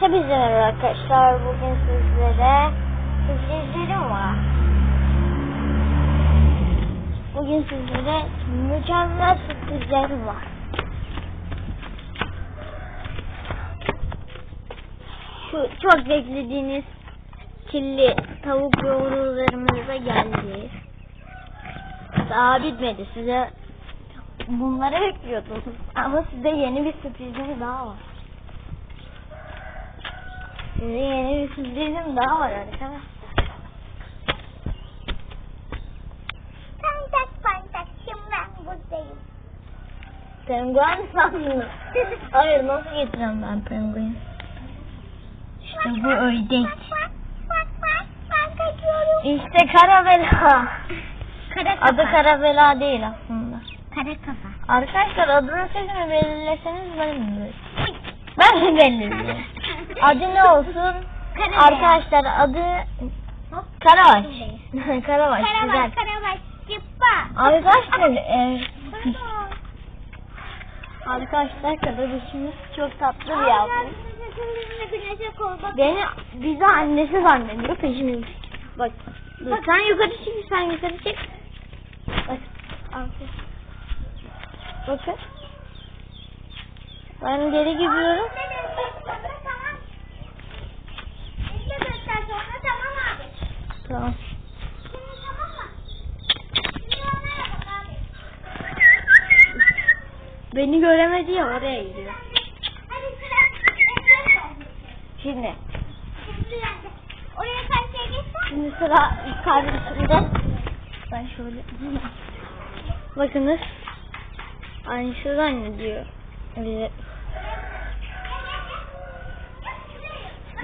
Hepinize merhaba arkadaşlar. Bugün sizlere sürprizlerim var. Bugün sizlere mükemmel sürprizlerim var. Şu çok beklediğiniz kirli tavuk yoğururlarımız da geldi. Daha bitmedi. Size bunları bekliyordum. Ama size yeni bir sürprizim daha var. Size yeni bir sürprizim daha var arkadaşlar. Pantak pantak şimdi ben buradayım. Penguen sandım. Hayır nasıl getireceğim ben penguen? İşte bu ördek. İşte Karabela. Kara Adı Karabela değil aslında. Kara kafa. Arkadaşlar adını mi belirleseniz ben belirleyeyim? Ben mi belirleyeyim? Adı ne olsun? Karabela. Arkadaşlar adı Karabaş. Karabaş Karabaş güzel. karabaş çıppa. Arkadaşlar e, arkadaşlar kardeşimiz çok tatlı bir yavru. Bak. Beni bizi annesi zannediyor peşimiz. Bak. Dur, sen yukarı çık, sen yukarı çık. Bak. Bakın. Ben geri gidiyorum. Tamam. İşte göster sonra tamam abi. Tamam. Beni göremedi ya oraya gidiyor. Şimdi. Oraya. Şimdi sıra kardeşimde. Ben şöyle. Bakınız. Aynı şu zannediyor. Bize.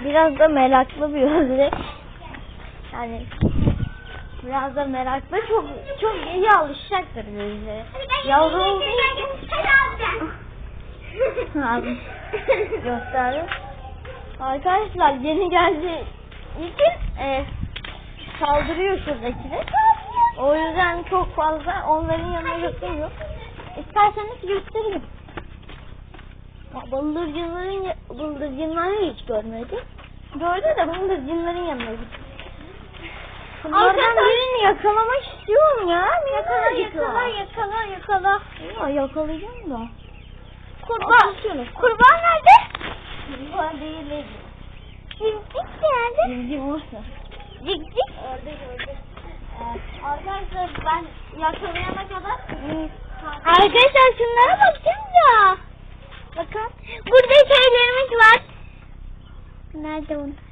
Biraz da meraklı bir ördek. Yani biraz da meraklı çok çok iyi alışacaktır bize. Yavru olduğu için abi gösterdim. Arkadaşlar yeni geldi için e, saldırıyor şuradakine. O yüzden çok fazla onların yanına götürüyor. İsterseniz göstereyim. Bıldırcınların bıldırcınları hiç görmedi. Gördü de bıldırcınların yanına gitti. Bunlardan birini yakalamak istiyorum ya. Yakala yakala yakala yakala. Ya yakalayacağım da. Kurban. Kurban nerede? Kurban değil. Cimcik nerede? Bilgi olsa. Cik cik. Orada gördüm. Ee, arkadaşlar ben yakalayana kadar Arkadaşlar şunlara baksanıza. Bakın. Burada şeylerimiz var. Nerede bunu?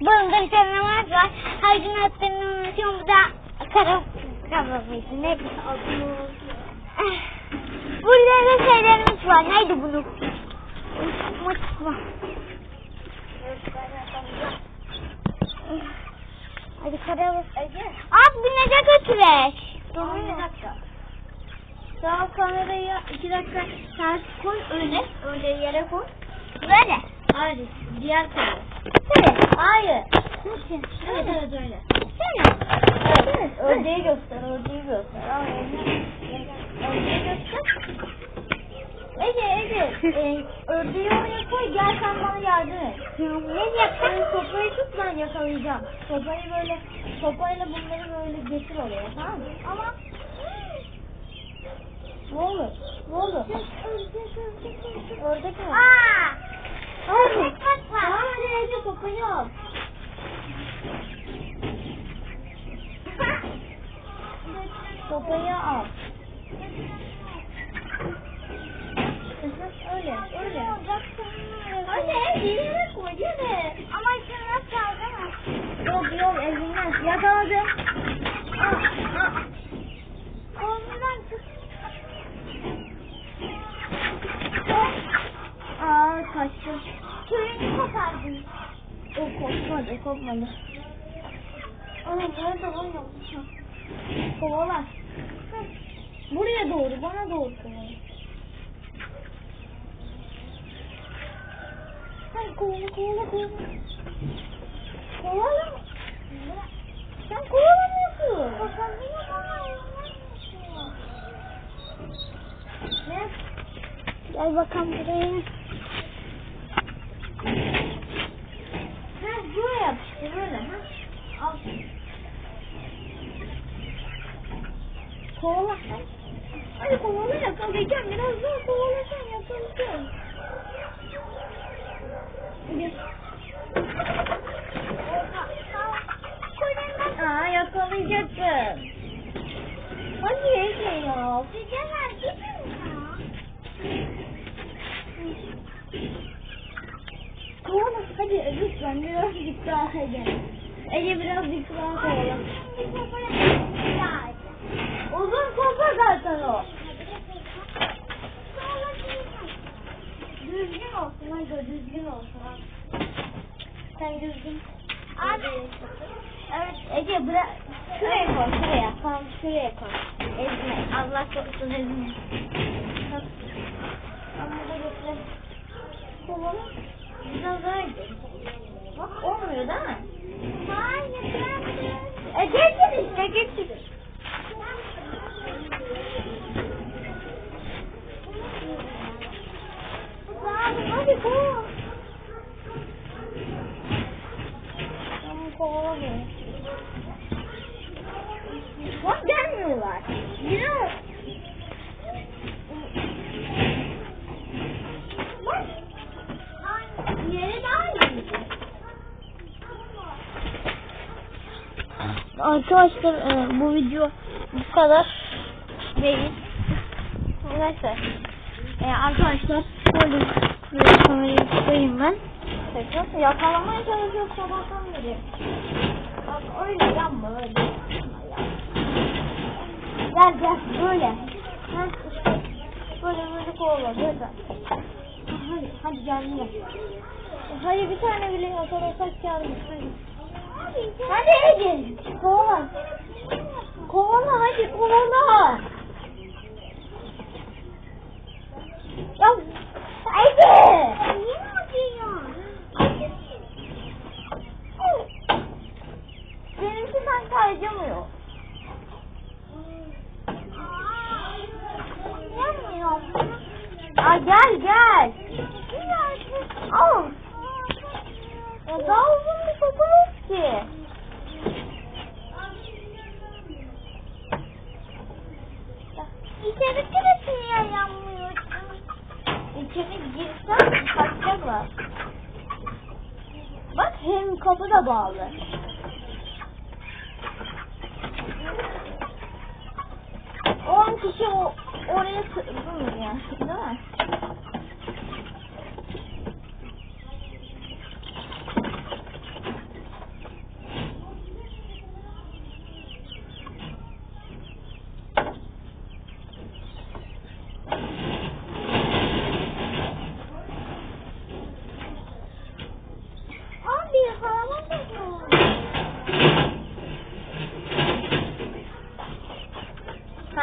Bunda şeylerimiz var. Her gün attığını unutuyorum. Bu da kara kara mıydı? Ne? Burada da şeylerimiz var. Neydi bunu? Mutlu. Hadi kara Ege. At binecek götürek. Dur bir dakika. Sağ kamerayı iki dakika ters koy öyle. Öyle yere koy. Böyle. Hayır. Diğer kamera. Böyle. Hayır. Nasıl? Evet evet öyle. Böyle. Evet. Ördeği göster. Ördeği göster. Al, Ördeği göster. Ege Ege. e, ördeği oraya koy. Gel sen bana yardım et. Ne yapayım? Sopayı tut ben yakalayacağım. Sopayı böyle sopayla bunları böyle getir oraya tamam mı? Ama Ne olur? Ne olur? Ördek mi? Aa! Hayır. Bak bak. Tamam hadi Sopayı al. Sopayı al. öyle, öyle. Anne, yerine koy, yere. Ama nasıl aldın? Yok yok, elinden. Yakaladım. Al, al. Kolundan tut. Aa, kaçtı. Köyünü kopardın. Kopmadı, kopmadı. Ana, nerede var ya? Kovalar. Buraya doğru, bana doğru kovalar. Sen kovala, kovala, kovala. Kovala. Sen kovalamıyorsun. Kopardın ama Ne? Gel bakalım buraya. İşte böyle. Ha? Al. Kovala. Hadi kovala yakalayacağım. Biraz daha kovalasam yakalayacağım. Gel. Aa yakalayacaktım. Hadi ya. Sıcak Ece birazcık daha kovala. ya. Uzun kopa zaten o. Düzgün olsun hadi düzgün olsun. Sen düzgün. Abi. Evet Ece bırak. Şuraya koy şuraya. Tamam şuraya koy. Ezme. Allah korusun ezme. Ama da götür. Kovala. Biraz daha gidelim. Bak olmuyor değil mi? Hayır. E getir işte getir. Hadi hadi kovala. Tamam kovala beni. Bak gelmiyorlar. Biraz. Bak. Yeri daha iyi. Arkadaşlar e, bu video bu kadar değil. Neyse. E, arkadaşlar şöyle buraya kamerayı koyayım ben. Tekrar yakalamaya çalışıyor sabahtan beri. Bak öyle yapma öyle. Gel gel böyle. Ha, işte. Böyle böyle kovala böyle. Hadi hadi gel yine. Hadi bir tane bile yakalasak yardım. Hadi. Hadi Ece. Kovala. Kovala hadi kovala. Ya Ece. Niye yapıyorsun? Benimki sanki harcamıyor. Yapmıyorum. Aa gel gel. Al. Ya daha uzun bir sopa yok ki. İçeri girip niye yanmıyorsun? İçeri girsen kaçacaklar. Bak hem kapı da bağlı. On kişi o oraya sığdırmıyor yani değil mi?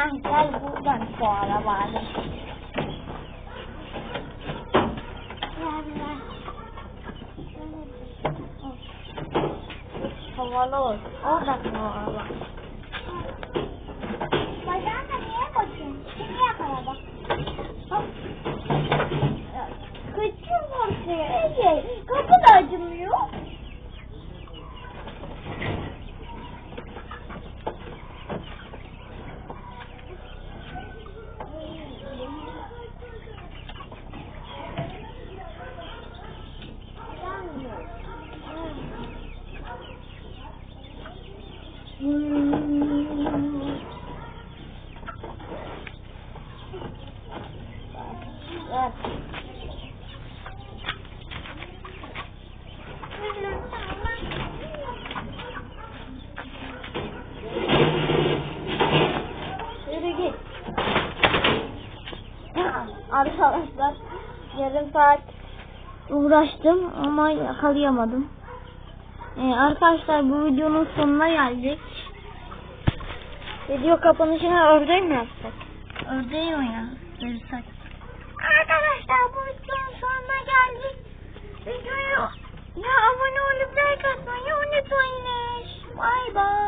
让家里都乱耍了，完了。怎？了。Saat uğraştım ama yakalayamadım. Ee, arkadaşlar bu videonun sonuna geldik. Video kapanışına ördeği mi yapsak? Ördeği oynatırsak. Arkadaşlar bu videonun sonuna geldik. Videoyu ya abone olup like atmayı unutmayın. Bay bay.